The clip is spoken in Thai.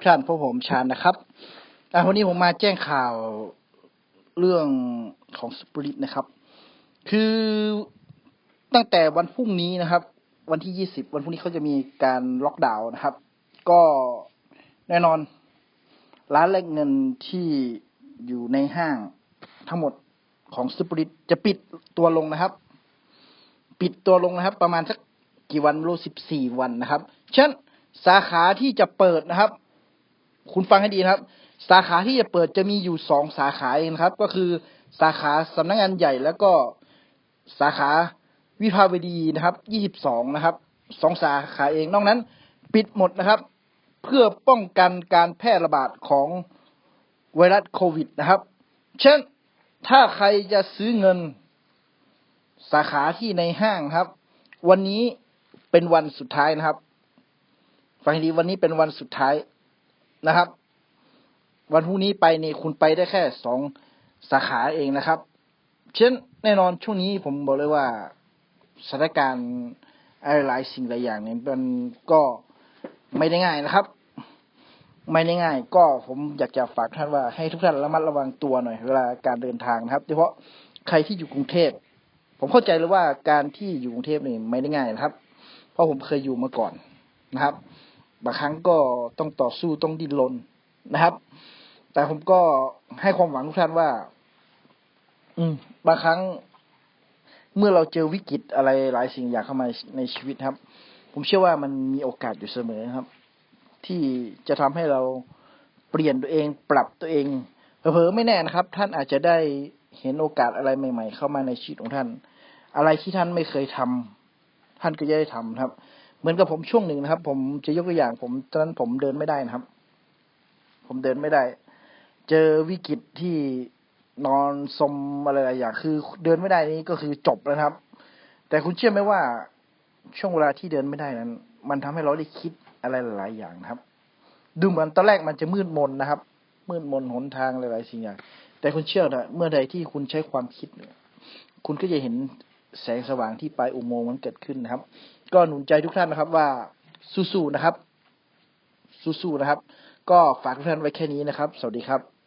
กท่านพวกผมชาญนะครับอ่วันนี้ผมมาแจ้งข่าวเรื่องของสปริตนะครับ คือตั้งแต่วันพรุ่งนี้นะครับ วันที่ยี่สิบวันพรุ่งนี้เขาจะมีการล็อกดาวน์นะครับ ก็แน่นอน ร้านแลกเงินที่อยู่ในห้างทั้งหมดของสปริตจะปิดตัวลงนะครับ ปิดตัวลงนะครับ ประมาณสักกี่วันไม่รู้สิบสี่วันนะครับฉะนั้นสาขาที่จะเปิดนะครับ คุณฟังให้ดีนะครับ สาขาที่จะเปิดจะมีอยู่สองสาขาเองครับ ก็คือสาขาสำนักงานใหญ่แล้วก็สาขาวิภาวดีนะครับยี่สิบสองนะครับสองสาขาเองนอกนั้น ปิดหมดนะครับ เพื่อป้องกันการแพร่ระบาดของไวรัสโควิดนะครับ เช่นถ้าใครจะซื้อเงินสาขาที่ในห้างครับ วันนี้เป็นวันสุดท้ายนะครับ ฟังดีวันนี้เป็นวันสุดท้าย นะครับ วันพรุ่งนี้ไปนี่คุณไปได้แค่สองสาขาเองนะครับ เช่นแน่นอนช่วงนี้ผมบอกเลยว่าสถานการณ์อะไรหลายสิ่งหลายอย่างเนี่ยมันก็ไม่ได้ง่ายนะครับ ไม่ได้ง่าย ก็ผมอยากจะฝากท่านว่าให้ทุกท่านระมัดระวังตัวหน่อยเวลาการเดินทางนะครับโดยเฉพาะใครที่อยู่กรุงเทพผมเข้าใจเลยว่าการที่อยู่กรุงเทพนี่ไม่ได้ง่ายนะครับ เพราะผมเคยอยู่มาก่อนนะครับ บางครั้งก็ต้องต่อสู้ต้องดิ้นรนนะครับ แต่ผมก็ให้ความหวังทุกท่านว่า อืม บางครั้งเมื่อเราเจอวิกฤตอะไรหลายสิ่งอย่างเข้ามาในชีวิตครับ ผมเชื่อว่ามันมีโอกาสอยู่เสมอครับ ที่จะทำให้เราเปลี่ยนตัวเองปรับตัวเองเผลอไม่แน่นะครับ ท่านอาจจะได้เห็นโอกาสอะไรใหม่ ๆ เข้ามาในชีวิตของท่าน อะไรที่ท่านไม่เคยทำท่านก็จะได้ทำครับ เหมือนกับผมช่วงหนึ่งนะครับ ผมจะยกตัวอย่าง ผมตอนนั้นผมเดินไม่ได้นะครับ ผมเดินไม่ได้ เจอวิกฤตที่นอนสมอะไรหลายอย่างคือ เดินไม่ได้นี้ก็คือจบแล้วครับ แต่คุณเชื่อไหมว่าช่วงเวลาที่เดินไม่ได้นั้น มันทำให้เราได้คิดอะไรหลายอย่างนะครับ ดูเหมือนตอนแรกมันจะมืดมนนะครับ มืดมนหนทางหลายๆสิ่งอย่าง แต่คุณเชื่อนะเมื่อใดที่คุณใช้ความคิดเนี่ยคุณก็จะเห็น แสงสว่างที่ปลายอุโมงค์มันเกิดขึ้นนะครับ ก็หนุนใจทุกท่านนะครับว่าสู้ๆนะครับสู้ๆนะครับ ก็ฝากทุกท่านไว้แค่นี้นะครับ สวัสดีครับ